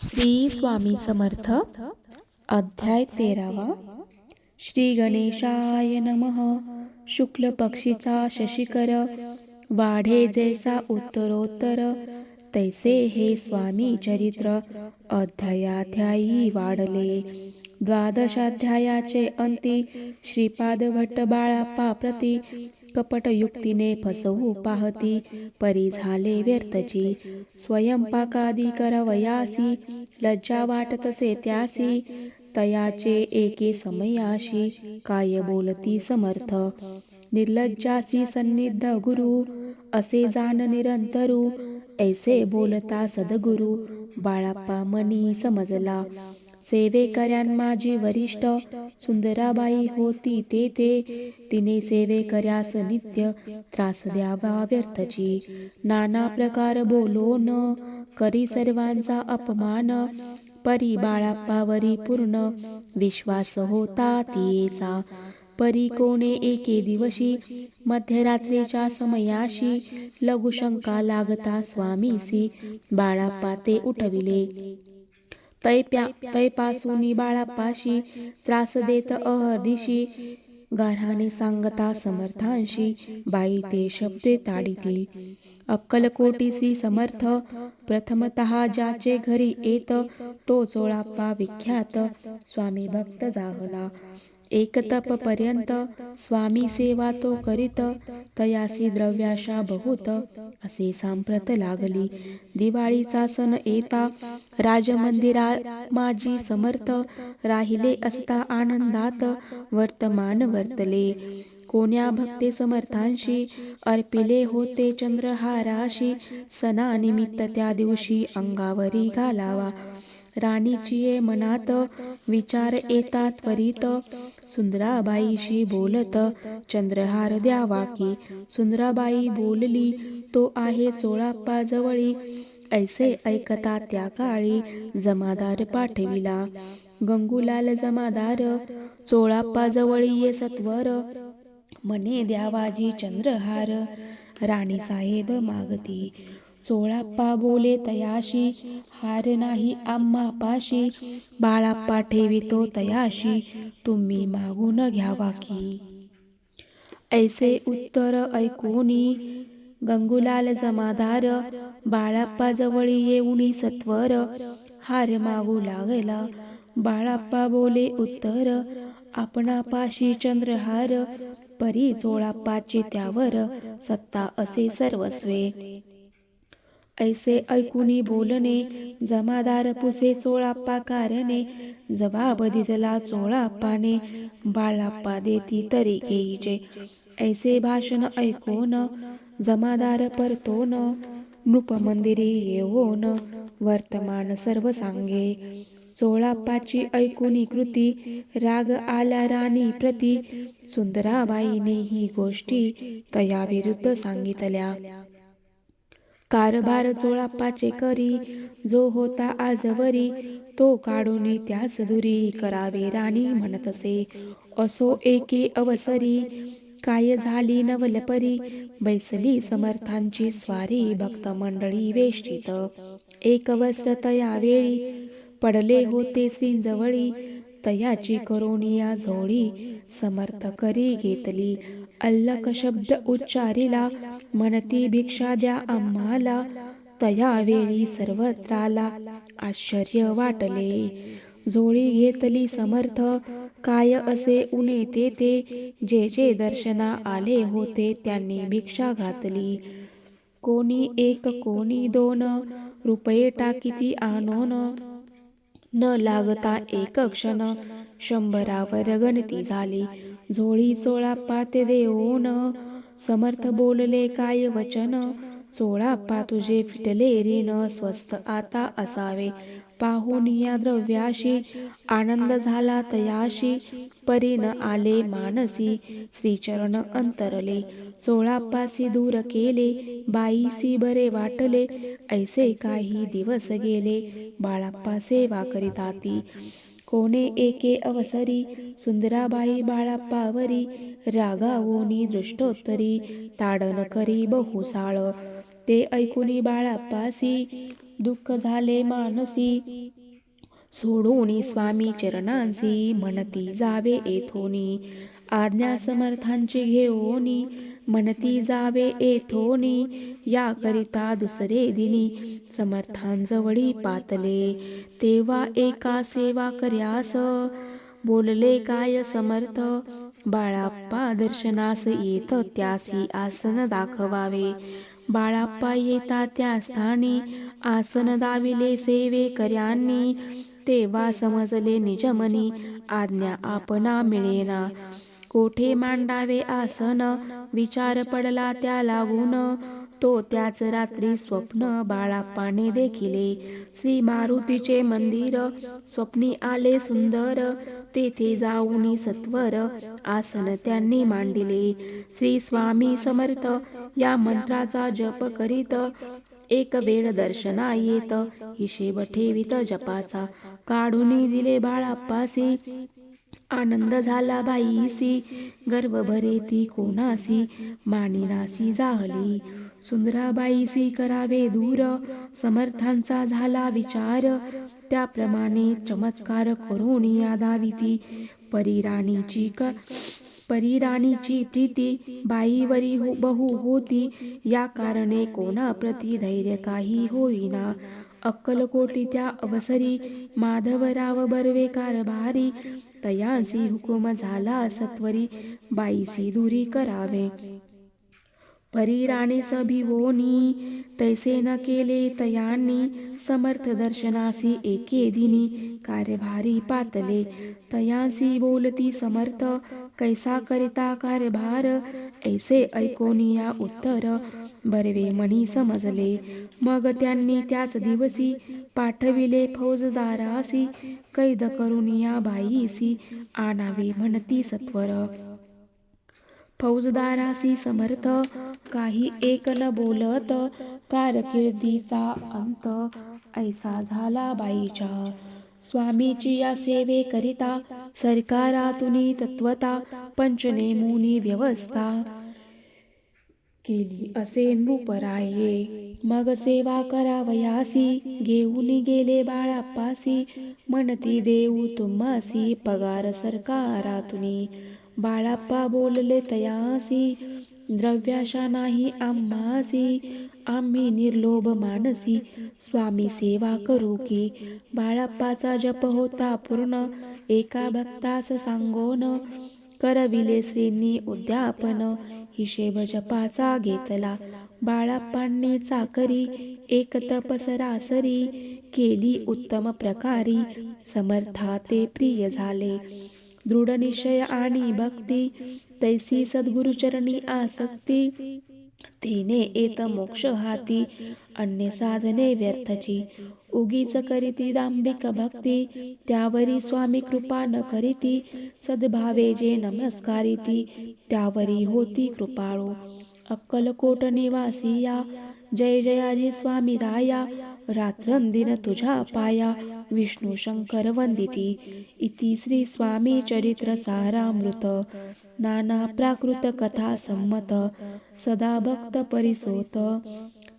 श्री स्वामी समर्थ अध्याय तेरावा. श्री गणेशाय नमः. शुक्ल पक्षीचा शशिकर वाढे जैसा उत्तरोत्तर तैसे हे स्वामी चरित्र अध्यायाध्यायी वाढले. द्वादशाध्यायाचे अंती श्रीपाद भट्ट बाळाप्पा प्रती कपटयुक्तीने फसवू पाहती परी झाले व्यर्थची. स्वयंपाकादी करवयासी लज्जा वाटतसे त्यासी. तयाचे एके समयाशी काय बोलती समर्थ. निर्लज्जासी सन्निध गुरु असे जाण निरंतरू. ऐसे बोलता सद्गुरु बाळाप्पा मनी समजला. सेवेकऱ्यां माझी वरिष्ठ सुंदराबाई होती तेथे तिने सेवेकऱ्यास नित्य त्रास द्यावा व्यर्थची. नाना प्रकार बोलून करी सर्वांचा अपमान. परी बाळाप्पावरी पूर्ण विश्वास होता तिचा. परी कोणे एके दिवशी मध्यरात्रीच्या समयाशी लघुशंका लागता स्वामीसी. बाळाप्पा ते उठविले. तैप्या तैपासूनी बाळापाशी त्रास देत अहर्दिशी गाढाने सांगता समर्थांशी बाई ते शब्दे ताडिती अक्कलकोटीसी समर्थ प्रथमतः ज्याचे घरी येत तो चोळाप्पा विख्यात स्वामी भक्त जाहला. एक पर्यंत स्वामी सेवा तो करीत तयासी द्रव्याशा बहुत असे सांप्रत लागली. दिवाळीचा सण येता राजमंदिरा माझी समर्थ राहिले असता आनंदात वर्तमान वर्तले. कोण्या भक्ते समर्थांशी अर्पिले होते चंद्रहाराशी सणानिमित्त त्या दिवशी अंगावरी घालावा. राणीची मनात विचार येतात त्वरित सुंदराबाईशी बोलत चंद्रहार द्यावा की. सुंदराबाई बोलली तो आहे सोळाप्पा जवळी. ऐसे ऐकता त्या काळी जमादार पाठविला. गंगूलाल जमादार चोळाप्पा जवळी ये सत्वर. मने द्यावाजी चंद्रहार. राणी साहेब मागती चोळाप्पा बोले तयाशी हार नाही आम्हा पाशी. बाळाप्पा ठेवितो तयाशी तुम्ही मागून घ्यावा की. ऐसे उत्तर ऐकूनी गंगुलाल जमादार बाळाप्पा जवळ येऊनी सत्वर. हार मागू लागला बाळाप्पा बोले उत्तर आपणापाशी चंद्रहार परी चोळाप्पाचे त्यावर सत्ता असे सर्वस्वे. ऐसे ऐकुनी बोलणे जमादार पुसे चोळाप्पा कारणे जबाब दिला चोळाप्पाने बाळाप्पा देती तरी घेईचे ऐसे भाषण ऐकून जमादार परतोन नृपमंदिरी येऊन वर्तमान सर्व सांगे. चोळाप्पाची ऐकुनी कृती राग आला राणी प्रती सुंदराबाईने ही गोष्टी तयाविरुद्ध सांगितल्या. कारभार चोळापाचे करी जो होता आजवरी तो काढून त्याच दुरी करावे राणी म्हणतसे असो. एके अवसरी काय झाली नवलपरी बैसली समर्थांची स्वारी भक्त मंडळी वेष्टित. एक वस्त्र तया वेळी पडले होते सिंजवळी तयाची करोनिया झोळी समर्थ करी घेतली. अल्लक शब्द उच्चारिला म्हणती भिक्षा द्या आम्हाला. तया वेळी सर्वत्राला आश्चर्य वाटले. झोळी घेतली समर्थ. काय असे उणे ते? जे जे दर्शना आले होते त्यांनी भिक्षा घातली. कोणी एक कोणी दोन रुपये टाकीती आणून. न लागता एक क्षण शंभरावर गणती झाली. झोळी चोळा पाते देऊन समर्थ बोलले काय वचन? चोळाप्पा तुझे फिटले ऋण स्वस्त आता असावे. पाहून या द्रव्याशी आनंद झाला तयाशी परीन आले मानसी श्रीचरण अंतरले. चोळाप्पासी दूर केले बाईसी बरे वाटले ऐसे काही दिवस गेले बाळाप्पा सेवा करीताती कोणे एके अवसरी सुंदराबाई बाळाप्पावरी रागावोनी दृष्टोत्तरी ताडन करी बहुसाळ ते ऐकुनी बाळापासी दुःख झाले मानसी. सोडूनी स्वामी चरणांसी म्हणती जावे येथोनी. आज्ञा समर्थांची घेऊनी म्हणती जावे येथोनी याकरिता दुसरे दिनी समर्थांजवळी पातले. तेव्हा एका सेवा कर्यास बोलले काय समर्थ? बाळाप्पा दर्शनास येत त्यासी आसन दाखवावे. बाळाप्पा येता त्या स्थानी आसन दाविले सेवे कर्यांनी. तेव्हा समजले निजमनी आज्ञा आपणा मिळेना. कोठे मांडावे आसन? विचार पडला त्या लागून. तो त्याच रात्री स्वप्न बाळाप्पाने देखिले. श्री मारुतीचे मंदिर स्वप्नी आले सुंदर. तेथे जाऊनी सत्वर. आसन त्यांनी मांडिले. श्री स्वामी समर्थ या मंत्राचा जप करीत. एक वेळ दर्शना येत. हिशेब ठेवित जपाचा. काढून दिले बाळाप्पासी. आनंद झाला बाईसी गर्व भरे ती कोणासी मानिनासी जाहली. सुंदराबाईसी करावे दूर समर्थांचा झाला विचार त्याप्रमाणे चमत्कार करून यादाविती. परिराणीची क परिराणीची प्रीती बाईवरी हो बहु होती या कारणे कोणाप्रती धैर्य काही होईना. अक्कलकोटी त्या अवसरी माधवराव बर्वे कारभारी तयांसी हुकुम झाला सत्वरी बाईसी दुरी करावे. परी राणे सभिवोनी तैसे न केले तयांनी समर्थ दर्शनासी एके दिनी कार्यभारी पातले. तयांसी बोलती समर्थ कैसा करिता कार्यभार ऐसे ऐकोनिया उत्तर बरवे मणी समजले. मग त्यांनी त्याच दिवसी पाठविले फौजदारासी कैद करून या बाईसी आणावे म्हणती सत्वर. फौजदारासी समर्थ काही एक न बोलत कारकिर्दीचा अंत ऐसा झाला बाईच्या. स्वामीची या सेवे करिता सरकारातुनी तत्वता पंचनेमुनी व्यवस्था. केली असे नृपराये मग सेवा करावयासी घेऊन गेले बाळाप्पासी म्हणती देऊ तुम्हासी पगार सरकारातुनी. बाळाप्पा बोलले तयासी द्रव्याशा नाही आम्हासी. आम्ही निर्लोभ मानसी. स्वामी सेवा करू की. बाळाप्पाचा जप होता पूर्ण. एका भक्तास सांगोन करविले श्रींनी उद्यापन. हिशेब जपाचा घेतला बाळाप्पांनी चाकरी एक तपसरासरी केली उत्तम प्रकारी. समर्था ते प्रिय झाले. दृढ निश्चय आणि भक्ती तैसी सद्गुरुचरणी आसक्ती तिने येत मोक्ष हाती अन्य साधने व्यर्थची. उगीच करीती दांबिक भक्ती त्यावरी स्वामी कृपा न करीती सद्भावे जे नमस्कारिती त्यावरी होती कृपाळू. अक्कलकोट निवासिया जय जयाजी स्वामी राया रात्रंदिन तुझ्या पाया विष्णू शंकर वंदिती. इति श्री स्वामी चरित्र सारामृत. नाना प्राकृत कथा संमत सदा भक्त परिसोत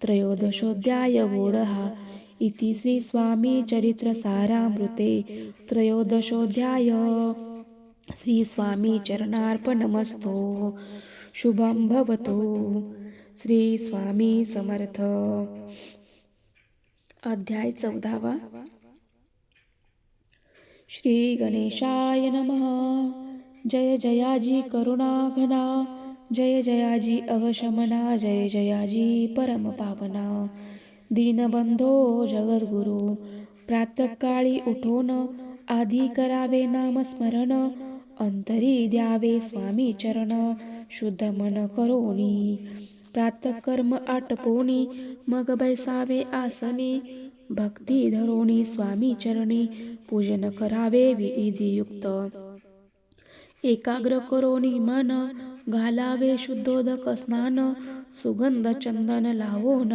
त्रयोदशोऽध्याय वोढहा इति श्री स्वामी चरित्र सारामृते त्रयोदशोऽध्याय। श्री स्वामी चरणार्पणमस्तु। शुभं भवतु। श्री स्वामी समर्थ। अध्याय चौदावा। श्री गणेशाय नमः। जय जयाजी करुणाघना जय जयाजी अवशमना जय जयाजी परमपावना। दीनबंधो जगद्गुरु प्रातःकाळी उठोन आधी करावे नामस्मरण अंतरी द्यावे स्वामी चरण शुद्ध मन करोनी। प्रातःकर्म आटपोनी मग बैसावे आसनी भक्ती धरोणी स्वामी चरणी पूजन करावे विधियुक्त। एकाग्र करोनी मन घालावे शुद्धोदक स्नान सुगंध चंदन लावोन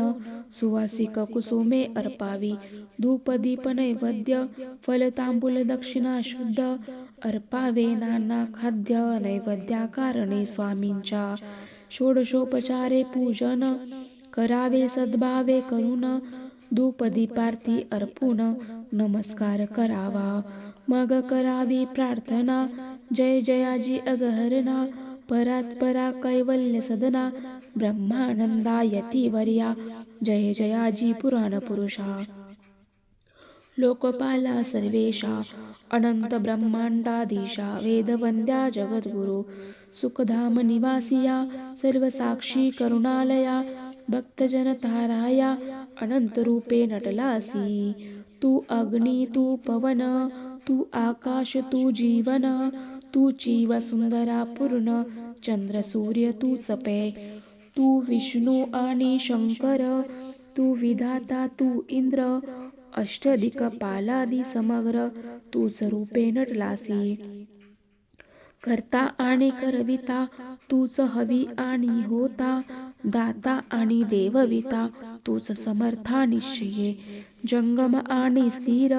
सुवासिक कुसुमे अर्पावी धूप दीप नैवेद्य फल तांबूल दक्षिणा शुद्ध अर्पावे नाना खाद्य नैवेद्याकारणे धूपदीपार्थी अर्पून नमस्कार करावा मग करावी प्रार्थना जय जयाजी अगहरणा परात परा कैवल्य सदना ब्रह्मानंदा यतिवर्या जय जयाजी पुराण पुरुषा। लोकपाला सर्वेशा अनंत ब्रह्मांडाधीशा वेदवंद्या जगद्गुरु सुखधाम निवासिया सर्वसाक्षी करुणालया भक्तजन ताराया अनंत रूपे नटलासी। तू अग्नी तू पवन तू आकाश तू जीवन तू जीव सुंदरा पूर्ण चंद्र सूर्य तू चपे तू विष्णू आणि शंकर तू विधाता तू इंद्र. अष्टदिक्पालादी समग्र तूच रूपे नटलासी. करता आणि करविता तूच हवी आणि होता. दाता आणि देवविता तूच समर्था निश्चये जंगम आणि स्थिर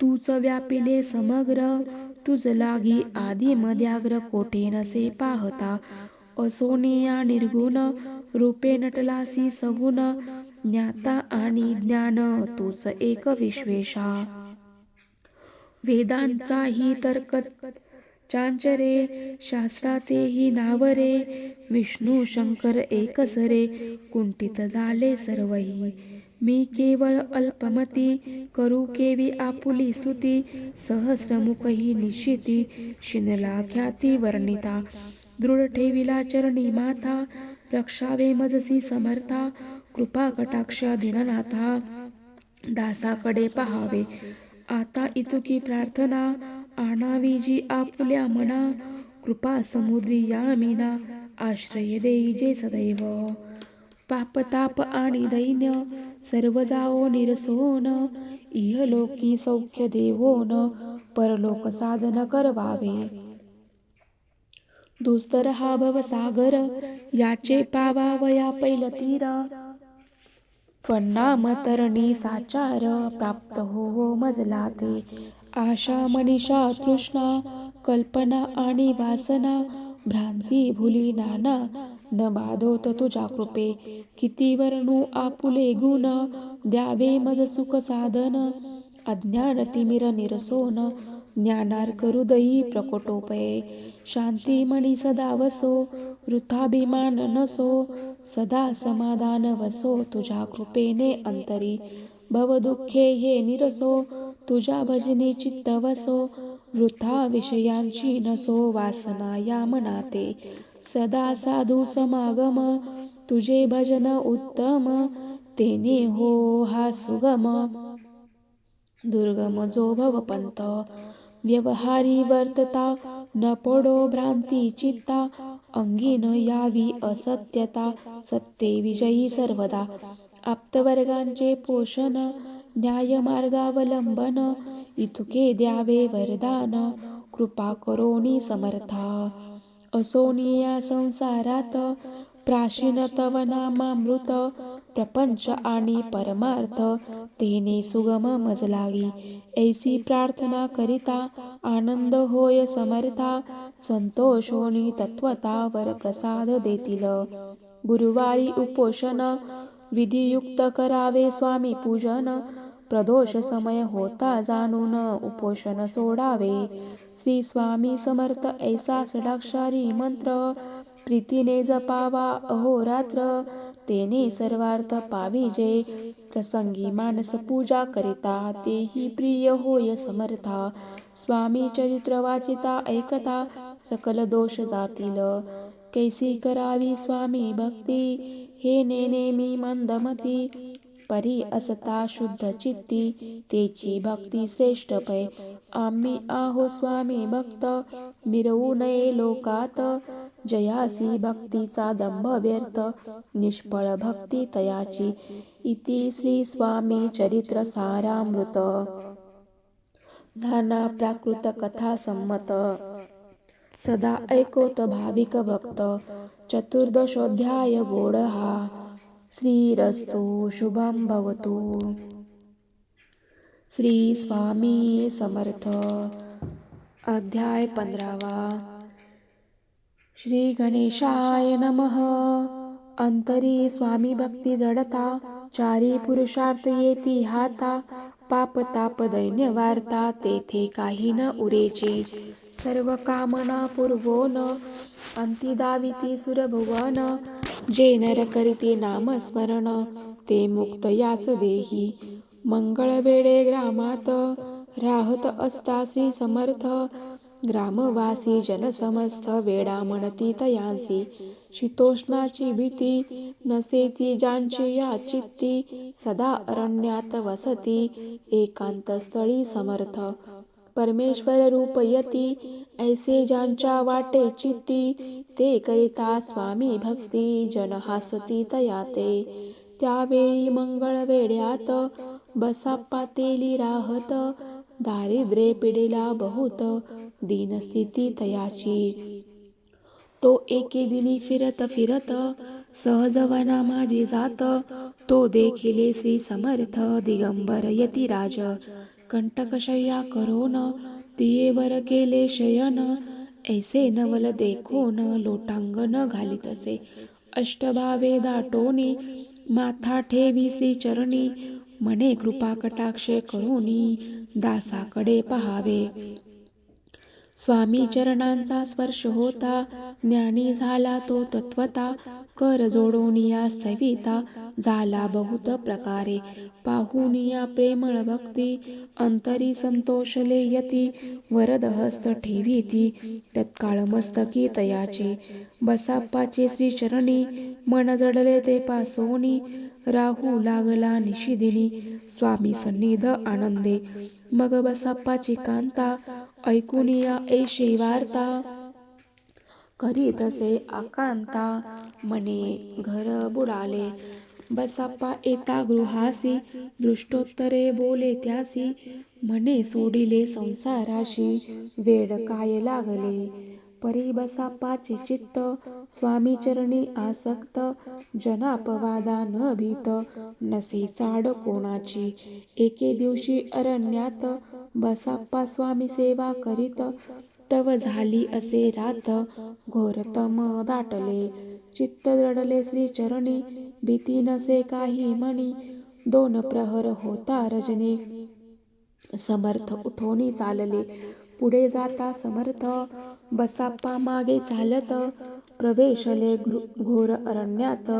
तूच व्यापिले समग्र. तुझ लागी आधी मध्याग्र कोठे नसे पाहता। असोनिया निर्गुण रूपे नटलासी सगुण ज्ञाता आणि ज्ञान तूच एक विश्वेशा। वेदांचाही तर्क चांचरे शास्त्राचेही नावरे विष्णू शंकर एकसरे कुंठित झाले सर्वही। मी केवळ अल्पमती करू केवी आपुली स्तुती सहस्रमुखही निशिती शिनला ख्याती वर्णिता दृढ ठेविला चरणी माथा रक्षावे मजसी समर्था कृपा कटाक्ष दिननाथा दासाकडे पहावे. आता इतुकी प्रार्थना आणावी जी आपुल्या मना कृपा समुद्री यामिना आश्रय देई जे सदैव. पापताप आणि दैन्य सर्व जाओ निरसोन इहलोकी सौख्य देवोन परलोक साधन करवावे. दुस्तर हा भवसागर याचे पावावया पैल तीर. त्वन्नाम तरणी साचार प्राप्त हो, हो मजला ते आशा मनीषा तृष्णा कल्पना आणि वासना भ्रांती भुली नाना न बाधोत तुझ्या कृपे किती वर्णू आपुले गुण द्यावे मज सुख साधन. अज्ञान तिमिर निरसोन ज्ञानार हृदयी प्रकटोपये. शांती मणी सदा वसो वृथाभिमान नसो. सदा समाधान वसो तुझ्या कृपेने अंतरी. भवदुःखे हे निरसो तुझ्या भजनी चित्त वसो. वृथा विषयांची नसो वासना या मनाते. सदा साधू समागम तुझे भजन उत्तम तेने हो हा सुगम. दुर्गम जो भवपंत व्यवहारी वर्तता न पडो भ्रांती चित्ता अंगी न यावी असत्यता सत्ते विजयी सर्वदा. आप्तवर्गांचे पोषण न्यायमार्गावलंबन इतुके द्यावे वरदान कृपा करोनी समर्था. असोनिया संसारात प्राचीन तव नामामृत प्रपंच आणि परमार्थ तेने सुगम मजलागी. ऐसी प्रार्थना करिता आनंद होय समर्था संतोषोनी तत्वता वर प्रसाद देतील. गुरुवारी उपोषण विधियुक्त करावे स्वामी पूजन प्रदोष समय होता जाणून उपोषण सोडावे. श्री स्वामी समर्थ ऐसा षडाक्षरी मंत्र प्रीतीने जपावा अहोरात्र तेने सर्वार्थ पाविजे प्रसंगी मानस पूजा करिता तेही प्रिय होय समर्था. स्वामी चरित्र वाचिता ऐकता सकल दोष जातील. कैसी करावी स्वामी भक्ती? हे नेने मी मंदमती. परी असता शुद्ध चित्ती तेची भक्ती श्रेष्ठ पै. आम्ही आहो स्वामी भक्त मिरवू नये लोकात. जयासी भक्तीचा दंभ व्यर्थ निष्फळ भक्ती तयाची. इति श्री स्वामी चरित्र सारामृत. नाना प्राकृत कथा संमत. सदा ऐकोत भाविक भक्त. चतुर्दशोध्याय गोड हा श्रीरस्तु शुभम भवतु। श्री स्वामी समर्थ। अध्याय पंधरावा। श्री गणेशाय नमः। अंतरी स्वामी भक्ती जडता चारी पुरुषार्थ येती हाता पाप ताप दैन्य वार्ता तेथे काही न उरेचे। सर्व कामना पूर्वोन अंती दाविती सुरभुवन जे नर करीते नामस्मरण ते मुक्त याच देही. मंगळ वेळे ग्रामात राहत असता श्री समर्थ. ग्रामवासी जनसमस्त वेडा म्हणती तयांसी. शीतोष्णाची भीती नसेची ज्यांची या चित्ती सदा अरण्यात वसती एकांत स्थळी समर्थ. परमेश्वर रूप यती ऐसे ज्यांच्या वाटे चित्ती ते करिता स्वामी भक्ती जन हासती तया ते त्यावेळी मंगळ वेड्यात बसाप्पा तेली राहत दारिद्र्ये पिडेला बहुत दीनस्थिती तयाची। तो एके दिनी फिरत फिरत सहजवना माझी जात तो देखिले श्री समर्थ दिगंबर यतिराज। कंटकशय्या करोन तियेवर केले शयन ऐसे नवल देखोन लोटांगण घालितसे अष्टभावे दाटोनी माथा ठेवी श्री चरणी म्हणे कृपा कटाक्षे करोनी दासाकडे पहावे. स्वामी चरणांचा स्पर्श होता ज्ञानी झाला तो तत्वता कर जोडोनिया सविता झाला बहुत प्रकारे। पाहुनिया प्रेमळ भक्ती अंतरी संतोषले यती वरद हस्त ठेवीती तत्काळ मस्तकी तयाची। बसाप्पाचे श्रीचरणी मन जडले ते पासोनी राहू लागला निशिदिनी स्वामी सन्निध आनंदे। मग बसाप्पाची कांता ऐकुनिया ऐशी वार्ता। करीतसे आकांता मने घर बुडाले बसाप्पा येता गृहासी दृष्टोत्तरे बोले त्यासी म्हणे सोडिले संसाराशी वेळ काय लागले? परी बसाप्पाचे चित्त स्वामी चरणी आसक्त जनापवादा न भीत नसे चाड कोणाची? एके दिवशी अरण्यात बसाप्पा स्वामी सेवा करीत तव झाली असे रात घोरतम दाटले. चित्त दडले श्री चरणी भीती नसे काही मणी दोन प्रहर होता रजनी. समर्थ उठोनी चालले. पुढे जाता समर्थ बसाप्पा मागे चालत प्रवेशले घोर अरण्यात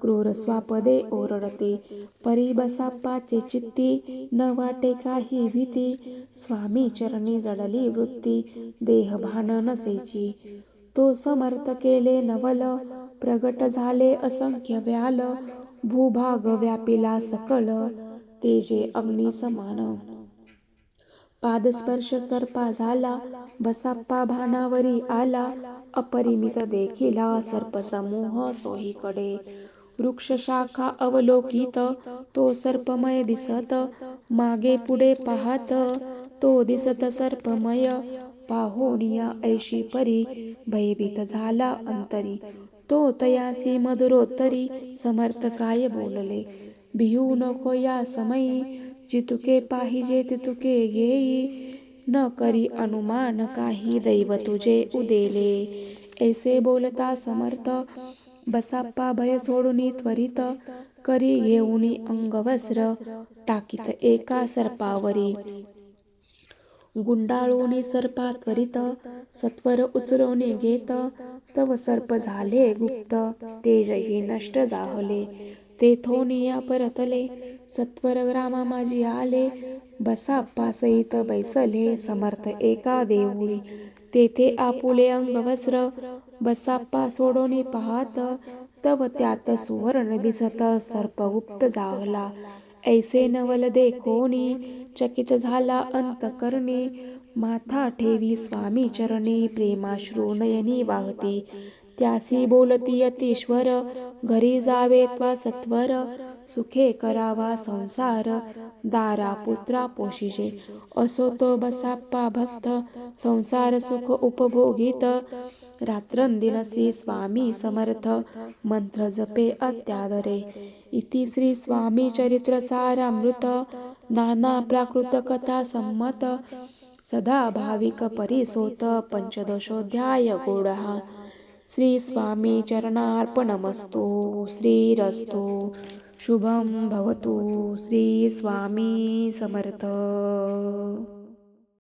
क्रूरस्वापदे ओरडते. परिबसाप्पाचे चित्ती न वाटे काही भीती. स्वामी चरणी जडली वृत्ती देहभान नसेची. तो समर्थ केले नवल प्रगट झाले असंख्य व्याल. भूभाग व्यापिला सकल तेजे अग्नी समान पादस्पर्श सर्पा झाला बसाप्पा भानावरी आला अपरिमित देखिला सर्पसमूह सोहीकडे. वृक्ष शाखा अवलोकित तो सर्पमय दिसत मागे पुढे पाहत तो दिसत सर्पमय. पाहोनिया ऐशी परी भयभीत झाला अंतरी. तो तयासी मधुरोत्तरी समर्थ काय बोलले? भिऊ नको या समयी जितुके पाहिजे तितुके घेई. न करी अनुमान काही दैव तुझे उदेले. ऐसे बोलता समर्थ बसाप्पा भय सोडूनी त्वरित करी घेऊनी अंगवस्त्र टाकीत एका सर्पावरी. गुंडाळूनी सर्पा त्वरित सत्वर उचलवणे घेत तव सर्प झाले गुप्त तेजही नष्ट जाहले तेथोनिया परतले सत्वर ग्रामा माझी आले. बसा पासईत बैसले समर्थ एका देऊळी. तेथे आपुले अंगवस्त्र बसाप्पा सोडोनी पाहत तव त्यात सुवर्ण दिसत सर्पगुप्त जाहला ऐसे नवल देखोनी चकित झाला अंत करणी माथा ठेवी स्वामी चरणी प्रेमाश्रू नयनी वाहती. त्यासी बोलती यतीश्वर घरी जावे त्वा सत्वर. सुखे करावा संसार दारा पुत्रा पोशिजे असो तो बसाप्पा भक्त संसार सुख उपभोगित. रात्रंदिनसी स्वामी समर्थ मंत्र जपे अत्यादरे. इति श्री स्वामी चरित्र सारामृत नाना प्राकृत कथा संमत. सदा भाविक परिसोत पंचदशोध्याय गूढः श्री स्वामी चरणार्पणमस्तु श्रीरस्तु. शुभम भवतु। श्री स्वामी समर्थ।